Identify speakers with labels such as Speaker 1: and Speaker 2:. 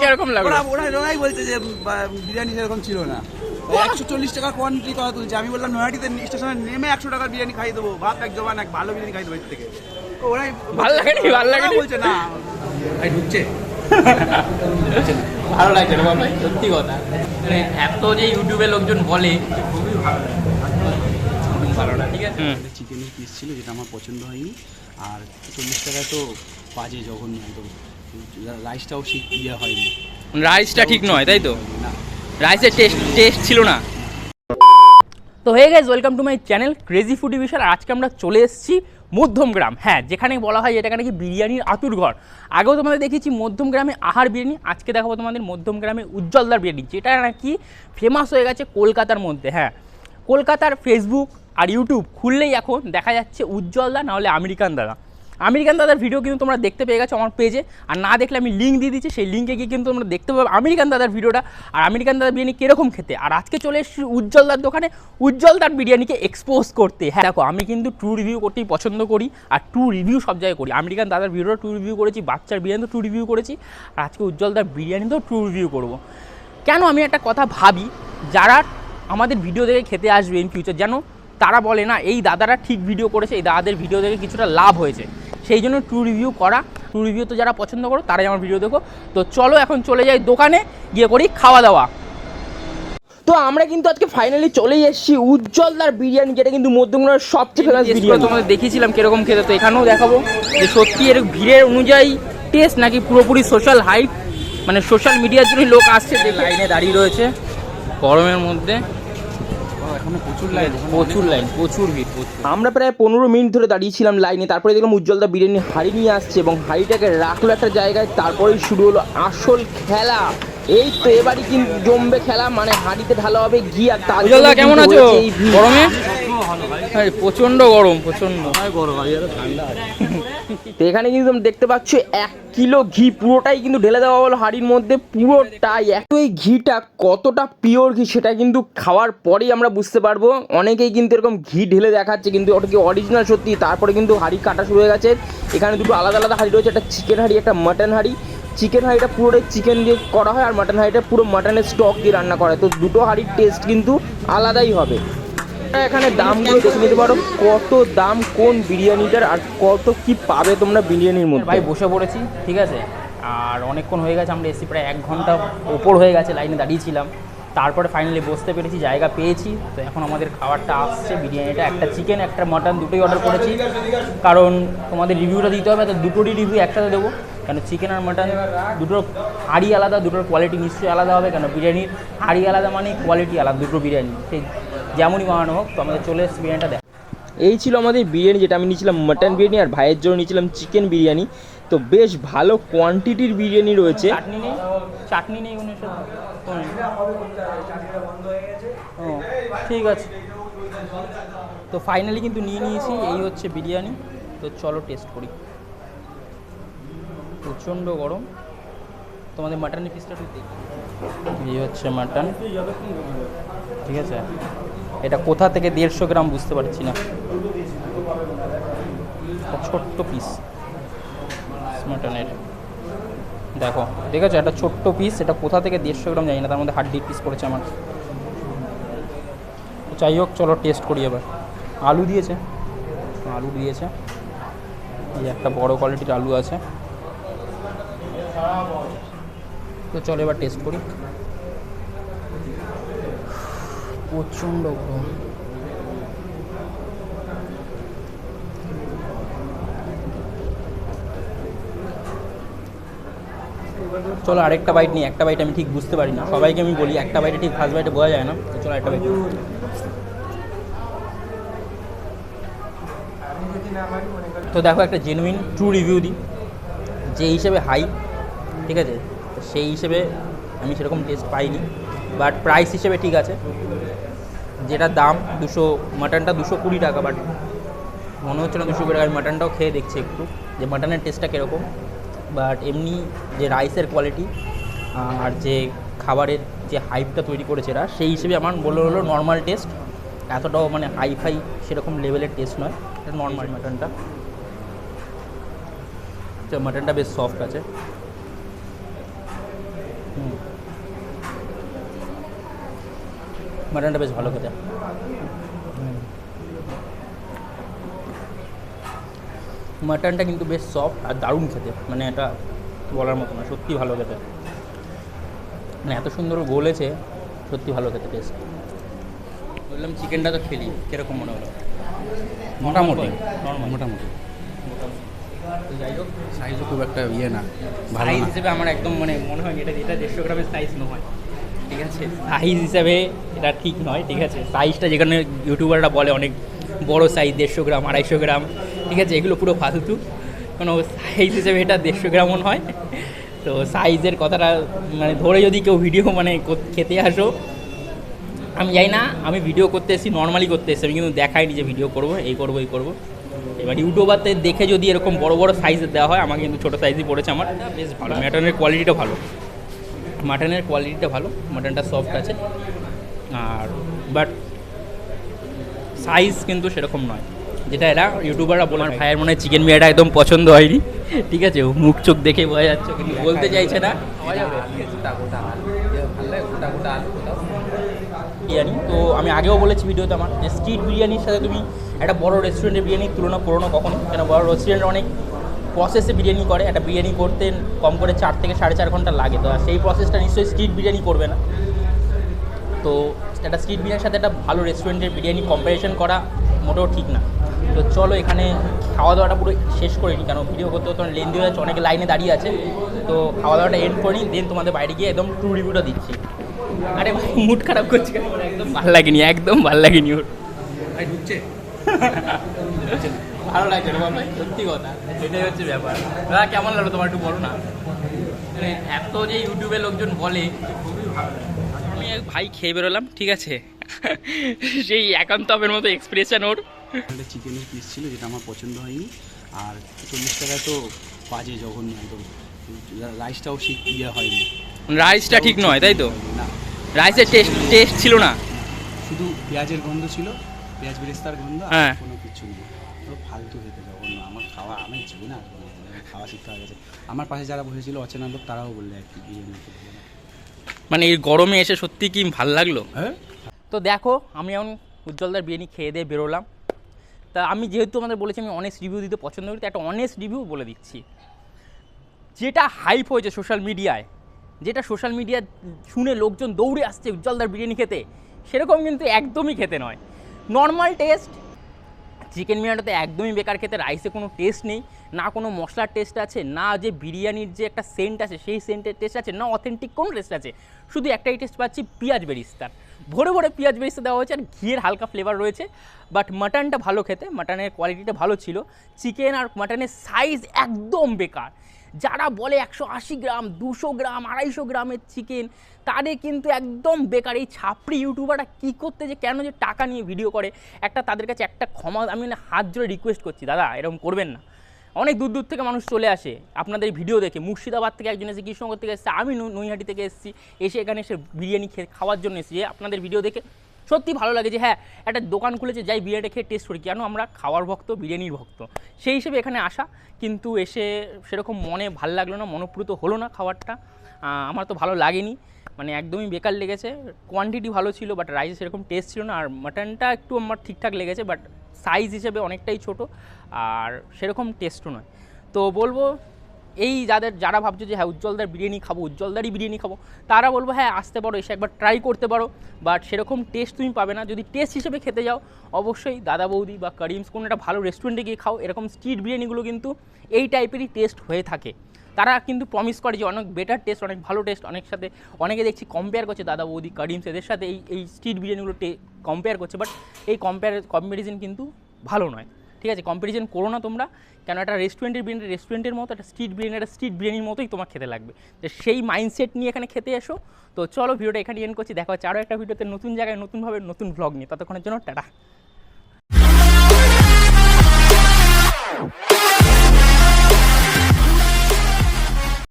Speaker 1: কীরকম লাগল।
Speaker 2: ওরা ওরা ওরাই বলছে যে বিরিয়ানি সেরকম ছিল না। একশো চল্লিশ টাকার কোয়ান্টিটি কথা তুলছে। আমি বললাম নয়াটিতে স্টেশনে নেমে একশো টাকার বিরিয়ানি খাই দেবো। ভাত এক জবান এক ভালো বিরিয়ানি খাই দেবো এর থেকে। ওরাই
Speaker 1: ভালো লাগেনি, ভালো লাগেনি?
Speaker 2: বলছে না ভাই ঢুকছে।
Speaker 1: ভালো লাগছে ভাই সত্যি কথা। মানে এত যে ইউটিউবে লোকজন বলে খুবই ভালো লাগে। ভালো না ঠিক আছে?
Speaker 2: চিকেনের পিস ছিল যেটা আমার পছন্দ হয়নি। আর চল্লিশ টাকায় তো বাজে জঘন্য একদম। রাইসটাও ঠিক ইয়ে হয়নি।
Speaker 1: রাইসটা ঠিক নয় তাই তো? রাইসের টেস্ট টেস্ট ছিল না। তো হয়ে গেছে welcome to my channel crazy foodie Bishal আজকে আমরা চলে এসেছি মধ্যমগ্রাম হ্যাঁ যেখানে বলা হয় এটাকে নাকি বিরিয়ানির আতুর ঘর। আগেও তোমাদের দেখিয়েছি মধ্যমগ্রামে আহার বিরিয়ানি আজকে দেখাবো তোমাদের মধ্যমগ্রামে উজ্জ্বলদার বিরিয়ানি যেটা নাকি ফেমাস হয়ে গেছে কলকাতার মধ্যে। হ্যাঁ কলকাতার ফেসবুক আর ইউটিউব খুললেই এখন দেখা যাচ্ছে উজ্জ্বলদা নাহলে আমেরিকান দাদা। আমেরিকান দাদার ভিডিও কিন্তু তোমরা দেখতে পেয়ে গেছো আমার পেজে আর না দেখলে আমি লিঙ্ক দিয়ে দিচ্ছি, সেই লিঙ্কে গিয়ে কিন্তু তোমরা দেখতে পাবে আমেরিকান দাদার ভিডিওটা আর আমেরিকান দাদার বিরিয়ানি কীরকম খেতে? আর আজকে চলে এসেছি উজ্জ্বলদার দোকানে। উজ্জ্বলদার বিরিয়ানিকে এক্সপোজ করতে। হ্যাঁ দেখো, আমি কিন্তু ট্রু রিভিউ করতেই পছন্দ করি আর ট্রু রিভিউ সব জায়গায় করি। আমেরিকান দাদার ভিডিওটা ট্রু রিভিউ করেছি, বাচ্চার বিরিয়ানি তো রিভিউ করেছি। আর আজকে উজ্জ্বলদার বিরিয়ানিতেও ট্রু রিভিউ করব। কেন আমি একটা কথা ভাবি? যারা আমাদের ভিডিও দেখে খেতে আসবে ইন ফিউচার যেন তারা বলে, না, এই দাদারা ঠিক ভিডিও করেছে, এই দাদাদের ভিডিও দেখে কিছুটা লাভ হয়েছে। সেই জন্য ট্রু রিভিউ করা। ট্রু রিভিউ তো যারা পছন্দ করো তারাই আমার ভিডিও দেখো। তো চলো এখন চলে যাই দোকানে গিয়ে করি খাওয়া দাওয়া। তো আমরা কিন্তু আজকে ফাইনালি চলেই এসেছি উজ্জ্বলদার বিরিয়ানি যেটা কিন্তু মধ্যমগ্রামের সবচেয়ে ফেমাস বিরিয়ানি। তোমাদের দেখিয়েছিলাম কীরকম খেতে তো এখানেও দেখাবো যে সত্যি এর ভিড়ের অনুযায়ী টেস্ট নাকি পুরোপুরি সোশ্যাল হাইপ মানে সোশ্যাল মিডিয়ার জন্য লোক আসছে। যে লাইনে দাঁড়িয়ে রয়েছে। গরমের মধ্যে
Speaker 2: প্রচুর লাইন
Speaker 1: প্রচুর ভিড় আমরা প্রায় পনেরো মিনিট ধরে দাঁড়িয়েছিলাম লাইনে তারপরে দেখলাম উজ্জ্বলদা বিরিয়ানি হাড়ি নিয়ে আসছে এবং হাড়িটাকে রাখল একটা জায়গায় তারপরেই শুরু হলো আসল খেলা। এই তো এবারই কিন্তু জমবে খেলা মানে হাড়িতে ঢালা হবে ঘি আর তার
Speaker 3: কেমন আছে?
Speaker 1: হয়েছে প্রচণ্ড
Speaker 3: গরম প্রচণ্ড।
Speaker 1: তো এখানে কিন্তু তোমরা দেখতে পাচ্ছ এক কিলো ঘি পুরোটাই কিন্তু ঢেলে দেওয়া হলো হাঁড়ির মধ্যে পুরোটাই। এত এই ঘিটা কতটা পিওর ঘি সেটা কিন্তু খাওয়ার পরেই আমরা বুঝতে পারব। অনেকেই কিন্তু এরকম ঘি ঢেলে দেখাচ্ছে কিন্তু ওটা কি অরিজিনাল সত্যি? তারপরে কিন্তু হাঁড়ি কাটা শুরু হয়ে গেছে। এখানে দুটো আলাদা আলাদা হাঁড়ি রয়েছে একটা চিকেন হাঁড়ি একটা মাটন হাঁড়ি। চিকেন হাঁড়িটা পুরোটাই চিকেন দিয়ে করা হয় আর মাটন হাঁড়িটা পুরো মাটনের স্টক দিয়ে রান্না করা হয়। তো দুটো হাঁড়ির টেস্ট কিন্তু আলাদাই হবে। এখানে দামগুলো দেখে নিতে পারো, কত দাম কোন বিরিয়ানিটার আর কত কি পাবে তোমরা বিরিয়ানির মধ্যে। ভাই, বসে পড়েছি, ঠিক আছে? আর অনেকক্ষণ হয়ে গেছে, আমরা এসি প্রায় এক ঘণ্টা ওপর হয়ে গেছে, লাইনে দাঁড়িয়েছিলাম। তারপরে ফাইনালি বসতে পেরেছি, জায়গা পেয়েছি। তো এখন আমাদের খাবারটা আসছে, বিরিয়ানিটা, একটা চিকেন একটা মাটন দুটোই অর্ডার করেছি। কারণ তোমাদের রিভিউটা দিতে হবে, তো দুটোরই রিভিউ একসাথে দেবো। কেন চিকেন আর মাটন দুটোর হাড়ি আলাদা, দুটোর কোয়ালিটি নিশ্চয়ই আলাদা হবে। কেন বিরিয়ানির হাড়ি আলাদা মানে কোয়ালিটি আলাদা, দুটো বিরিয়ানি। সেই যেমনই বানানো হোক তো আমাদের চলে এসছে বিরিয়ানিটা দেখ। এই ছিল আমাদের বিরিয়ানি যেটা আমি নিয়েছিলাম মাটন বিরিয়ানি আর ভাইয়ের জন্য নিয়েছিলাম চিকেন বিরিয়ানি। তো বেশ ভালো কোয়ান্টিটির বিরিয়ানি রয়েছে। চাটনি নেই? চাটনি নেই ও ঠিক আছে। তো ফাইনালি কিন্তু নিয়ে নিয়েছি এই হচ্ছে বিরিয়ানি। তো চলো টেস্ট করি। প্রচণ্ড গরম। তোমাদের মাটনের পিসটা একটু দেখি। এই হচ্ছে মাটন ঠিক আছে? এটা কোথা থেকে দেড়শো গ্রাম বুঝতে পারছি না। ছোট্ট পিস মাটনের দেখো, ঠিক আছে? একটা ছোট্ট পিস এটা কোথা থেকে দেড়শো গ্রাম জানি না, তার মধ্যে হাড্ডির পিস পড়েছে আমার। যাই হোক, চলো টেস্ট করি এবার। আলু দিয়েছে। আলু দিয়েছে। এই একটা বড় কোয়ালিটির আলু আছে। তো চলো এবার টেস্ট করি। প্রচণ্ড গরম। চলো আরেকটা বাইট নিই, একটা বাইট আমি ঠিক বুঝতে পারি না। সবাইকে আমি বলি, একটা বাইটে ঠিক ফার্স্ট বাইটে বোঝা যায় না, তো চলো একটা বাইট তো দেখো একটা জেনুইন ট্রু রিভিউ দিই। যে হিসেবে হাই ঠিক আছে? সেই হিসেবে আমি সেরকম টেস্ট পাইনি বাট প্রাইস হিসেবে ঠিক আছে। যেটা দাম দুশো, মাটনটা দুশো কুড়ি টাকা বাট মনে হচ্ছে না দুশো কুড়ি টাকা মাটনটাও খেয়ে দেখছি একটু যে মাটনের টেস্টটা কীরকম। বাট এমনি যে রাইসের কোয়ালিটি আর যে খাবারের যে হাইপটা তৈরি করেছে এরা, সেই হিসেবে আমার বলে হলো নর্মাল টেস্ট এতটাও মানে হাই ফাই সেরকম লেভেলের টেস্ট নয়, এটা নর্মাল মাটনটা। মাটনটা বেশ সফট আছে। মাটনটা বেশ ভালো খেতে। মাটনটা কিন্তু বেশ সফট আর দারুণ খেতে মানে এটা বলার মতো না সত্যি ভালো খেতে। মানে এত সুন্দর গলেছে সত্যি ভালো খেতে টেস্ট বললাম চিকেনটা তো খেলি কীরকম মনে হলো?
Speaker 2: মোটামুটি।
Speaker 1: নর্মাল
Speaker 2: মোটামুটি।
Speaker 1: যাই হোক
Speaker 2: সাইজও খুব একটা ইয়ে না ভালো
Speaker 1: সাইজ হিসেবে আমার একদম মানে মনে হয় এটা এটা দেড়শো গ্রামের সাইজ নয়। ঠিক আছে? সাইজ হিসাবে এটা ঠিক নয়, ঠিক আছে? সাইজটা যেখানে ইউটিউবাররা বলে অনেক বড় সাইজ দেড়শো গ্রাম, আড়াইশো গ্রাম, ঠিক আছে? এগুলো পুরো ফালতু। কোনো সাইজ হিসেবে এটা দেড়শো গ্রামও নয়। তো সাইজের কথাটা মানে ধরে যদি কেউ ভিডিও মানে খেতে আসো, আমি জানি না, আমি ভিডিও করতে এসেছি নর্মালি করতে এসেছি, আমি কিন্তু দেখাইনি যে ভিডিও করব, এই করব এই করব। এবার ইউটিউবারতে দেখে যদি এরকম বড় বড় সাইজের দেওয়া হয়, আমাকে কিন্তু ছোটো সাইজই পড়েছে আমার। বেশ ভালো মাটনের কোয়ালিটিটা ভালো। মাটনের কোয়ালিটিটা ভালো, মাটনটা সফট আছে। আর বাট সাইজ কিন্তু সেরকম নয়। যেটা এরা ইউটিউবাররা বলার ভাইয়ের মনে হয় চিকেন বিরিয়ানিটা একদম পছন্দ হয়নি। ঠিক আছে মুখ চোখ দেখে বোঝা যাচ্ছে, কিন্তু বলতে চাইছে না। বিরিয়ানি, তো আমি আগেও বলেছি ভিডিওতে আমার, যে স্ট্রিট বিরিয়ানির সাথে তুমি একটা বড় রেস্টুরেন্টের বিরিয়ানির তুলনা করো না কখনো, কেন বড় রেস্টুরেন্ট অনেক প্রসেসে বিরিয়ানি করে একটা বিরিয়ানি করতে কম করে চার থেকে সাড়ে চার ঘণ্টা লাগে তো আর সেই প্রসেসটা নিশ্চয়ই স্ট্রিট বিরিয়ানি করবে না। তো একটা স্ট্রিট বিরিয়ানির সাথে একটা ভালো রেস্টুরেন্টের বিরিয়ানি কম্পারিজন করা মোটেও ঠিক না। তো চলো এখানে খাওয়া দাওয়াটা পুরো শেষ করে নিই কারণ ভিডিও করতে করতে লেন্দি হয়ে যাচ্ছে অনেকে লাইনে দাঁড়িয়ে আছে। তো খাওয়া দাওয়াটা এন্ড করে নিই দেন তোমাদের বাইরে গিয়ে একদম ট্রু রিভিউটা দিচ্ছি। আরে ভাই মুড খারাপ করছে কেন? একদম ভালো লাগেনি একদম ভালো লাগেনি ওর।
Speaker 2: ঢুকছে?
Speaker 1: ভালো লাগছে রে বাবা সত্যি কথা। এটাই হচ্ছে ব্যাপার। দাদা কেমন লাগল তোমার একটু বলো না? মানে এত যে ইউটিউবে লোকজন বলে খুবই ভালো আমি এক ভাই খেয়ে বেরোলাম ঠিক আছে? সেই একান্তবের মতো এক্সপ্রেশন ওর।
Speaker 2: চিকেনের পিস ছিল যেটা আমার পছন্দ হয়নি। আর চল্লিশ টাকায় তো বাজে জঘন্য একদম। রাইসটাও ঠিক ইয়ে হয়নি।
Speaker 1: রাইসটা ঠিক নয় তাই তো?
Speaker 2: না।
Speaker 1: রাইসের টেস্ট টেস্ট ছিল না।
Speaker 2: শুধু পেঁয়াজের গন্ধ ছিল পেঁয়াজ বেরেস্তার গন্ধ
Speaker 1: হ্যাঁ।
Speaker 2: কোনো কিছু নেই। তো ফালতু খেতে জঘন্য আমার খাওয়া আমি জীবনে আসব না। খাওয়া শিক্ষা হয়ে গেছে। আমার পাশে যারা বসেছিল অচেনা লোক তারাও বললে আর কি বিরিয়ানি খেতে হবে।
Speaker 1: মানে এই গরমে এসে সত্যি কি ভালো লাগল?
Speaker 2: হ্যাঁ?
Speaker 1: তো দেখো আমি এখন উজ্জ্বলদার বিরিয়ানি খেয়ে দিয়ে বেরোলাম। তা আমি যেহেতু আমাদের বলেছি আমি অনেস্ট রিভিউ দিতে পছন্দ করি তো একটা অনেস্ট রিভিউ বলে দিচ্ছি। যেটা হাইপ হয়েছে সোশ্যাল মিডিয়ায় যেটা সোশ্যাল মিডিয়া শুনে লোকজন দৌড়ে আসছে উজ্জ্বলদার বিরিয়ানি খেতে সেরকম কিন্তু একদমই খেতে নয়। নর্মাল টেস্ট চিকেন বিরিয়ানিটা তো একদমই বেকার খেতে রাইসে কোনো টেস্ট নেই, না কোনো মশলার টেস্ট আছে, না যে বিরিয়ানির যে একটা সেন্ট আছে, সেই সেন্টের টেস্ট আছে, না অথেন্টিক কোনো টেস্ট আছে। শুধু একটাই টেস্ট পাচ্ছি পেঁয়াজ বেরিস্তার। ভোরে ভরে পেঁয়াজ বেরিস্তা দেওয়া হয়েছে আর ঘিয়ের হালকা ফ্লেভার রয়েছে বাট মাটনটা ভালো খেতে মাটনের কোয়ালিটিটা ভালো ছিল। চিকেন আর মাটনের সাইজ একদম বেকার। যারা বলে একশো আশি গ্রাম, দুশো গ্রাম, আড়াইশো গ্রামের চিকেন তাদের কিন্তু একদম বেকার। এই ছাপড়ি ইউটিউবাররা কী করতে যে কেন যে টাকা নিয়ে ভিডিও করে? একটা তাদের কাছে একটা ক্ষমা, আমি না হাত জোরে রিকোয়েস্ট করছি, দাদা এরকম করবেন না। অনেক দূর দূর থেকে মানুষ চলে আসে আপনাদের ভিডিও দেখে। মুর্শিদাবাদ থেকে একজন এসে, কৃষ্ণনগর থেকে এসেছে, আমি নৈহাটি থেকে এসেছি, এসে এখানে এসে বিরিয়ানি খেয়ে, খাওয়ার জন্য এসেছি। আপনাদের ভিডিও দেখে সত্যি ভালো লাগে যে হ্যাঁ একটা দোকান খুলেছে, যাই বিরিয়ানিটা খেয়ে টেস্ট করি। কেন আমরা খাওয়ার ভক্ত, বিরিয়ানির ভক্ত? সেই হিসেবে এখানে আসা, কিন্তু এসে সেরকম মনে ভালো লাগল না, মনোপ্রুত হলো না খাবারটা। আমার তো ভালো লাগেনি। মানে একদমই বেকার লেগেছে। কোয়ান্টিটি ভালো ছিল বাট রাইস সেরকম টেস্ট ছিল না। আর মাটনটা একটু আমার ঠিকঠাক লেগেছে বাট সাইজ হিসেবে অনেকটাই ছোট। আর সেরকম টেস্টও নয়। তো বলব এই যাদের, যারা ভাবছ যে হ্যাঁ উজ্জ্বলদার বিরিয়ানি খাব, উজ্জ্বলদারই বিরিয়ানি খাব, তারা বলব হ্যাঁ আসতে পারো, এসে একবার ট্রাই করতে পারো। বাট সেরকম টেস্ট তুমি পাবে না। যদি টেস্ট হিসেবে খেতে যাও, অবশ্যই দাদা বৌদি বা করিমস কোনো একটা ভালো রেস্টুরেন্টে গিয়ে খাও। এরকম স্ট্রিট বিরিয়ানিগুলো কিন্তু এই টাইপেরই টেস্ট হয়ে থাকে। তারা কিন্তু প্রমিস করে যে অনেক বেটার টেস্ট অনেক ভালো টেস্ট অনেক সাথে, অনেকে দেখছি কম্পেয়ার করছে দাদা বৌদি, করিমস, এদের সাথে এই এই স্ট্রিট বিরিয়ানিগুলো কম্পেয়ার করছে। বাট এই কম্পেয়ার কম্পারিজন কিন্তু ভালো নয়। ঠিক আছে? কম্পিটিশন করো না তোমরা। কেন? একটা রেস্টুরেন্টের বিরিয়ানি রেস্টুরেন্টের মতো, একটা স্ট্রিট বিরিয়ানি, একটা স্ট্রিট বিরিয়ানির মতোই তোমার খেতে লাগবে। তো সেই মাইন্ডসেট নিয়ে এখানে খেতে এসো। তো চলো, ভিডিওটা এখানে এন্ড করছি। দেখা হচ্ছে আরও একটা ভিডিওতে নতুন জায়গায় নতুনভাবে নতুন ব্লগ নিয়ে। ততক্ষণের জন্য টাটা।